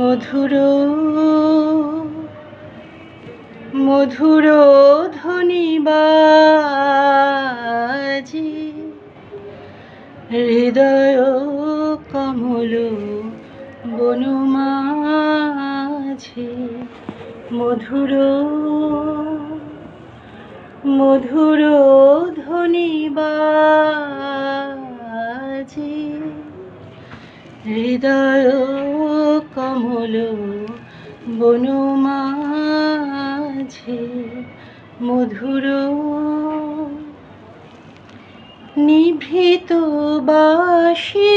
মধুর মধুর ধ্বনি হৃদয় কমল বনমাঝে মধুর মধুর ধ্বনি বাজে। হৃদয় কমল বনমাঝে মধুর নিভৃত বাসিনী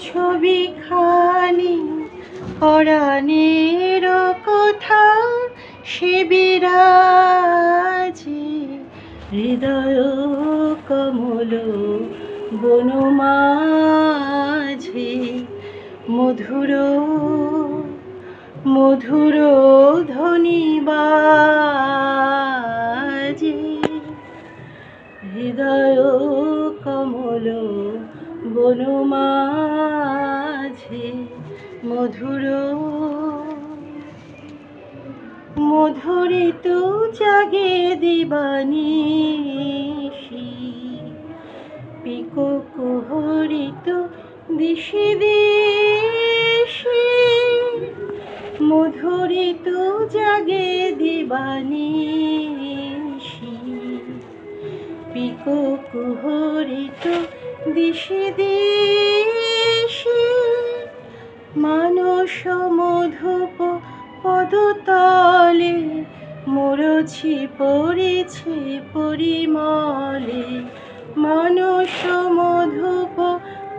ছবি খানি পরাণের কথা সে বিরাজে। হৃদয় কমল বনমাঝে, মধুর মধুর ধ্বনি বাজে। হৃদয় কমল বনমাঝে মধুর মধুরিত জাগে দিবানিশি। পিকো কুহরিত দিশি দিশি মধুরিত জাগে দিবানিশি। পিকো কুহরিত দিশি দিশি মানস মধুপ পদতলে মরছি, পড়েছে পরিমলে। মানস মধুপ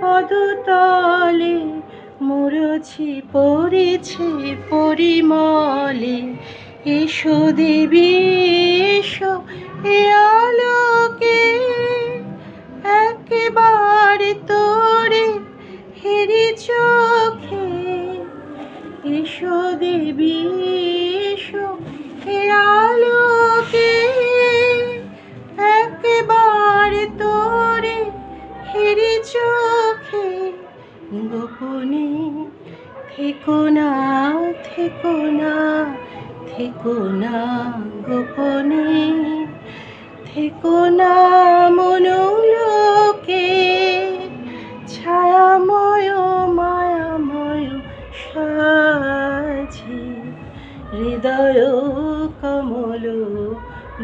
পদতলে মরছি, পড়েছে পরিমলে। এসো দেবী, এসো এ হে আলোকে একেবারে তোরে হেরি চোখে গোপনে থেকো না থেকো না থেকো না গোপনে, থেকো না মনোলোকে হৃদয় কমল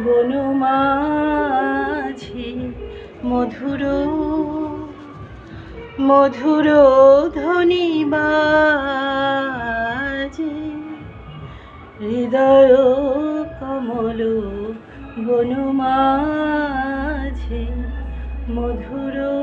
বনমাঝি মধুর মধুর ধ্বনি হৃদয় কমল বনমাঝে মধুর